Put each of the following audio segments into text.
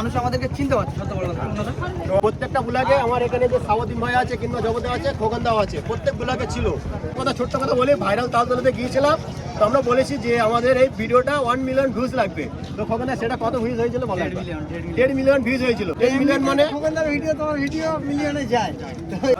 মানুষ আমাদেরকে চিনতে পারছে, সত্য বড় প্রত্যেকটা ব্লগে আমার এখানে যে সাবদিন ভাই আছে কিংবা জগতে আছে খোকন দাও আছে, প্রত্যেক ব্লগে ছিল। কথা ছোট্ট কথা বলি ভাইরাল তালতলাতে গিয়েছিলাম। তো আমরা বলেছি যে আমাদের এই ভিডিওটা ওয়ান মিলিয়ন ভিউজ লাগবে। তো খোকনা সেটা কত ভিউজ হয়েছিল বলো দেড় মিলিয়ন, ভিউজ হয়েছিল। দেড় মিলিয়ন মানে? খোকনদার ভিডিও তোমার ভিডিও মিলিয়নে যায়।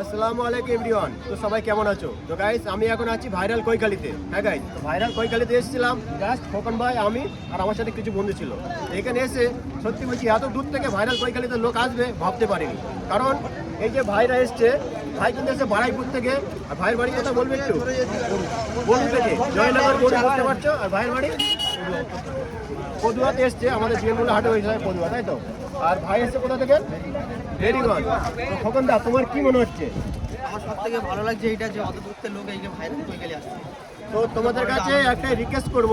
আসসালামু আলাইকুম এভরিওয়ান তো সবাই কেমন আছো? তো গাইস আমি এখন আছি ভাইরাল কৈকালিতে হ্যাঁ গাইস তো ভাইরাল কৈকালিতে এসেছিলাম। জাস্ট খোকন ভাই আমি আর আমার সাথে কিছু বন্ধু ছিল। এখানে এসে সত্যি বলছি এত দূর থেকে ভাইরাল কৈকালিতে লোক আসবে ভাবতে পারিনি। কারণ এই যে ভাইরা এসছে ভাই কিন্তু এসে বাড়াইপুর থেকে আর ভাইয়ের বাড়ি কথা বলবে একটু? বলু থেকে জয়নগর বলু বুঝতে পারছ? আর ভাইয়ের বাড়ি? পদুয়াতে এসছে আমাদের জীবনগুলো হাটে হয়েছে পদুয়া তাই তো? আর ভাই এসছে কোথা থেকে? রেডিগঞ্জ তো খোকন দা তোমার কি মনে হচ্ছে? আমার সব থেকে ভালো লাগছে এইটা যে অত দূর থেকে লোক এই হয়ে গেলে আসছে। তো তোমাদের কাছে একটা রিকোয়েস্ট করব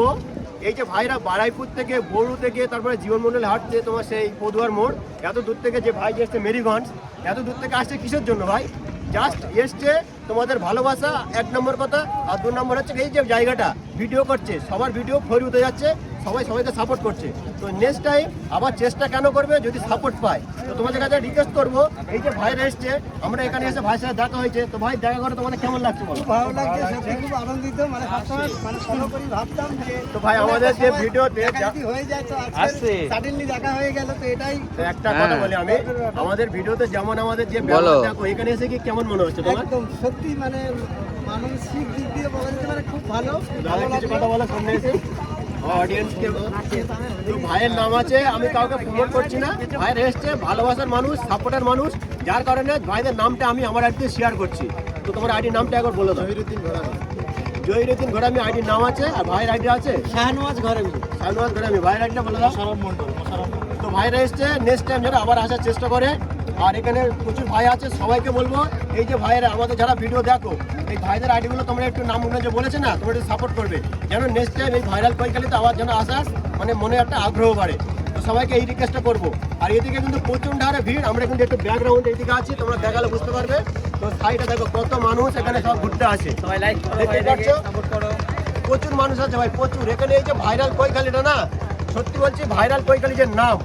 এই যে ভাইরা বারাইপুর থেকে বড়ু থেকে তারপরে জীবন মন্ডল হাঁটছে তোমার সেই পদুয়ার মোড় এত দূর থেকে যে ভাই যে এসছে মেরিগঞ্জ এত দূর থেকে আসছে কিসের জন্য ভাই? জাস্ট এসছে তোমাদের ভালোবাসা এক নম্বর কথা আর দু নম্বর হচ্ছে এই যে জায়গাটা ভিডিও করছে সবার ভিডিও ফরি উঠে যাচ্ছে সবাই সবাইকে সাপোর্ট করছে। তো নেক্সট টাইম আবার চেষ্টা কেন করবে যদি সাপোর্ট পায়? তো তোমাদের কাছে রিকোয়েস্ট করব এই যে ভাইরা এসছে আমরা এখানে এসে ভাইয়ের সাথে দেখা হয়েছে তো ভাই দেখা করে তোমাদের কেমন লাগছে বলো? ভালো লাগছে সত্যি খুব আনন্দিত মানে সবসময় মানে ফলো করি ভাবতাম যে তো ভাই আমাদের যে ভিডিওতে দেখা হয়ে যায় তো আজকে সাডেনলি দেখা হয়ে গেল তো এটাই একটা কথা হ্যাঁ। বলি আমি আমাদের ভিডিওতে যেমন আমাদের যে এখানে এসে কি কেমন মনে হচ্ছে তোমার? একদম সত্যি মানে মানসিক দিক দিয়ে বলা যেতে পারে খুব ভালো। কিছু কথা বলো। সামনে এসে অডিয়েন্সকে ভাইয়ের নাম আছে আমি কাউকে প্রমোট করছি না। ভাইয়ের এসছে ভালোবাসার মানুষ সাপোর্টের মানুষ। যার কারণে ভাইদের নামটা আমি আমার আইডিতে শেয়ার করছি। তো তোমার আইডির নামটা একবার বলে দাও। জহিরুদ্দিন ঘোড়ামি আইডির নাম আছে আর ভাইয়ের আইডি আছে? শাহনওয়াজ ঘরে সালমান ঘোড়ামি ভাইয়ের আইডিটা বলে দাও। মন্ডল তো ভাইরা এসছে নেক্সট টাইম যারা আবার আসার চেষ্টা করে। আর এখানে প্রচুর ভাই আছে সবাইকে বলব এই যে ভাইয়েরা আমাদের যারা ভিডিও দেখো এই ভাইদের আইডিগুলো তোমরা একটু নাম উন্নয়ন যে বলেছে না তোমরা একটু সাপোর্ট করবে। যেন নেক্সট টাইম এই ভাইরাল কৈকালিতে আবার যেন আসার মানে মনে একটা আগ্রহ বাড়ে। তো সবাইকে এই রিকোয়েস্টটা করব। আর এদিকে কিন্তু প্রচণ্ড হারে ভিড় আমরা কিন্তু একটু ব্যাকগ্রাউন্ড এইদিকে আছি তোমরা দেখালে বুঝতে পারবে। তো সাইডে দেখো কত মানুষ এখানে সব ঘুরতে আসে। সবাই লাইক দেখতে পাচ্ছো? প্রচুর মানুষ আছে ভাই প্রচুর। এখানে এই যে ভাইরাল কৈখালিটা না সত্যি বলছি ভাইরাল কৈখালি যে নাম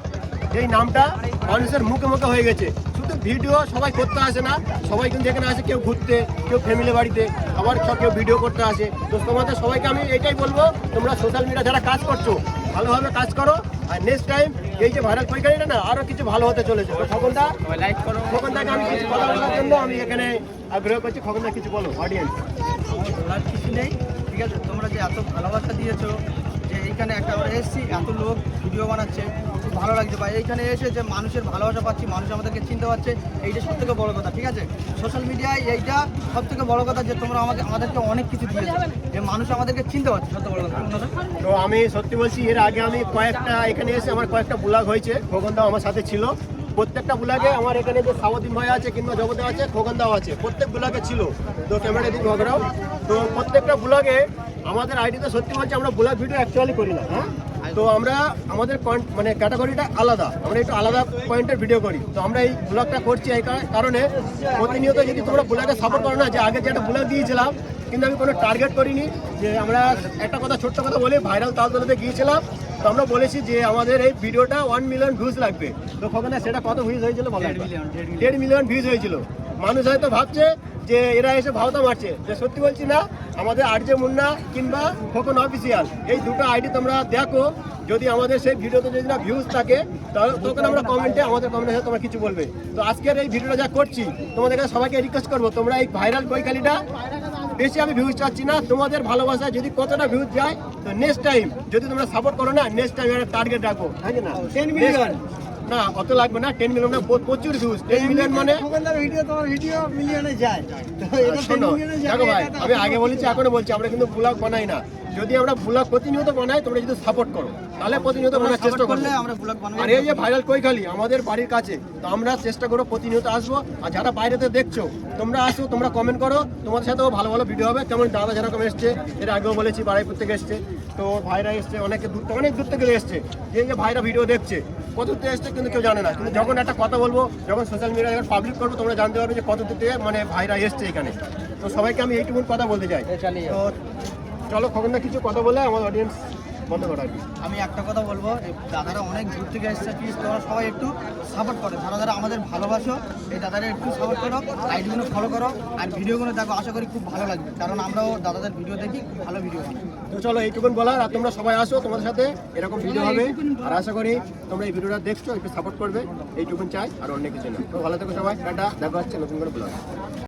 এই নামটা মানুষের মুখে মুখে হয়ে গেছে। শুধু ভিডিও সবাই করতে আসে না সবাই কিন্তু এখানে আসে কেউ ঘুরতে কেউ ফ্যামিলি বাড়িতে আবার কেউ ভিডিও করতে আসে। তো তোমাদের সবাইকে আমি এটাই বলব তোমরা সোশ্যাল মিডিয়া যারা কাজ করছ ভালোভাবে কাজ করো আর নেক্সট টাইম এই যে ভাইরাল কৈখালিটা না আরও কিছু ভালো হতে চলেছে। তো সবাই লাইক করো। খবরটাকে আমি কিছু কথা বলার জন্য আমি এখানে আগ্রহ করছি খবরটা কিছু বলো অডিয়েন্স আমার বলার কিছু নেই ঠিক আছে? তোমরা যে এত ভালোবাসা দিয়েছ যে এইখানে একটা আমরা এসেছি এত লোক ভিডিও বানাচ্ছে। ভালো লাগছে বা এইখানে এসে যে মানুষের ভালোবাসা পাচ্ছি, মানুষ আমাদেরকে চিনতে পারছে, এইটা সব থেকে বড় কথা, ঠিক আছে? সোশ্যাল মিডিয়ায় এইটা সব থেকে বড় কথা যে তোমরা আমাকে, আমাদেরকে অনেক কিছু দিয়েছ। যে মানুষ আমাদেরকে চিনতে পারছে থেকে বড় কথা। তো আমি সত্যি বলছি, এর আগে আমি কয়েকটা, এখানে এসে আমার কয়েকটা ব্লগ হয়েছে, খোকনদাও আমার সাথে ছিল। প্রত্যেকটা ব্লগে আমার এখানে যে সাবদিন ভাই আছে কিংবা জগতে আছে, খোকনদাও আছে, প্রত্যেক ব্লগে ছিল। তো ক্যামেরা দিন ঘগড়াও তো প্রত্যেকটা ব্লগে আমাদের আইডিতে সত্যি বলছি, আমরা ব্লগ ভিডিও অ্যাকচুয়ালি করি না হ্যাঁ? তো আমরা আমাদের মানে ক্যাটাগরিটা আলাদা। আমরা একটু আলাদা পয়েন্টের ভিডিও করি। তো আমরা এই ব্লগটা করছি এই কারণে প্রতিনিয়ত যদি তোমরা ব্লগে সাপোর্ট করো না যে আগে যে একটা ব্লগ দিয়েছিলাম কিন্তু আমি কোনো টার্গেট করিনি যে আমরা একটা কথা ছোট্ট কথা বলি ভাইরাল তালতলাতে গিয়েছিলাম তো আমরা বলেছি যে আমাদের এই ভিডিওটা ওয়ান মিলিয়ন ভিউজ লাগবে। তো খবর সেটা কত ভিউজ হয়েছিল বলো দেড় মিলিয়ন, দেড় মিলিয়ন ভিউজ হয়েছিল। মানুষ হয়তো ভাবছে যে এরা এসে ভাওতা মারছে। যে সত্যি বলছি না আমাদের আরজে মুন্না কিংবা খোকন অফিসিয়াল এই দুটো আইডি তোমরা দেখো। যদি আমাদের সেই ভিডিওতে যদি না ভিউজ থাকে তাহলে তখন আমরা কমেন্টে আমাদের কমেন্টে তোমরা কিছু বলবে। তো আজকের এই ভিডিওটা যা করছি তোমাদের কাছে সবাইকে রিকোয়েস্ট করব তোমরা এই ভাইরাল কৈকালিটা বেশি আমি ভিউজ চাচ্ছি না। তোমাদের ভালোবাসা যদি কতটা ভিউজ যায় তো নেক্সট টাইম যদি তোমরা সাপোর্ট করো না নেক্সট টাইম একটা টার্গেট রাখো তাই না? 10 million? না অত লাগবে না টেন মিলিয়ন না প্রচুর ভিউজ টেন মিলিয়ন মানে ভিডিও তোমার ভিডিও মিলিয়নে যায়। শোনো 10 মিলিয়নে যাবে, দেখো ভাই আমি আগে বলেছি এখনও বলছি আমরা কিন্তু ব্লগ বানাই না। যদি আমরা ব্লগ প্রতিনিয়ত বানাই তোমরা যদি সাপোর্ট করো তাহলে প্রতিনিয়ত বানার চেষ্টা করলে আমরা ব্লগ বানাবো আর এই যে ভাইরাল কৈখালি আমাদের বাড়ির কাছে তো আমরা চেষ্টা করব প্রতিনিয়ত আসব। আর যারা বাইরেতে দেখছ তোমরা আসো তোমরা কমেন্ট করো। তোমাদের সাথেও ভালো ভালো ভিডিও হবে। কেমন দাদা যেরকম এসছে এর আগেও বলেছি বাড়াইপুর থেকে এসছে। তো ভাইরা এসছে অনেকে দূর থেকে অনেক দূর থেকে এসছে। এই যে ভাইরা ভিডিও দেখছে কত দূর থেকে এসছে কিন্তু কেউ জানে না। কিন্তু যখন একটা কথা বলব যখন সোশ্যাল মিডিয়া যখন পাবলিক করব তোমরা জানতে পারবে যে কত দূর থেকে মানে ভাইরা এসছে এখানে। তো সবাইকে আমি এইটুকুন কথা বলতে চাই। তো চলো খবর না কিছু কথা বলে আমার অডিয়েন্স বন্ধ করা আমি একটা কথা বলব দাদারা অনেক দূর থেকে এসেছে প্লিজ তোমরা সবাই একটু সাপোর্ট করো। যারা যারা আমাদের ভালোবাসো এই দাদারা একটু সাপোর্ট করো আইডিগুলো ফলো করো আর ভিডিওগুলো দেখো আশা করি খুব ভালো লাগবে। কারণ আমরাও দাদাদের ভিডিও দেখি খুব ভালো ভিডিও তো চলো এইটুকুন বলার আর তোমরা সবাই আসো তোমাদের সাথে এরকম ভিডিও হবে। আর আশা করি তোমরা এই ভিডিওটা দেখছ একটু সাপোর্ট করবে এইটুকুন চাই আর অন্য কিছু না। তো ভালো থেকো সবাই টাটা দেখা হচ্ছে নতুন করে ব্লগ।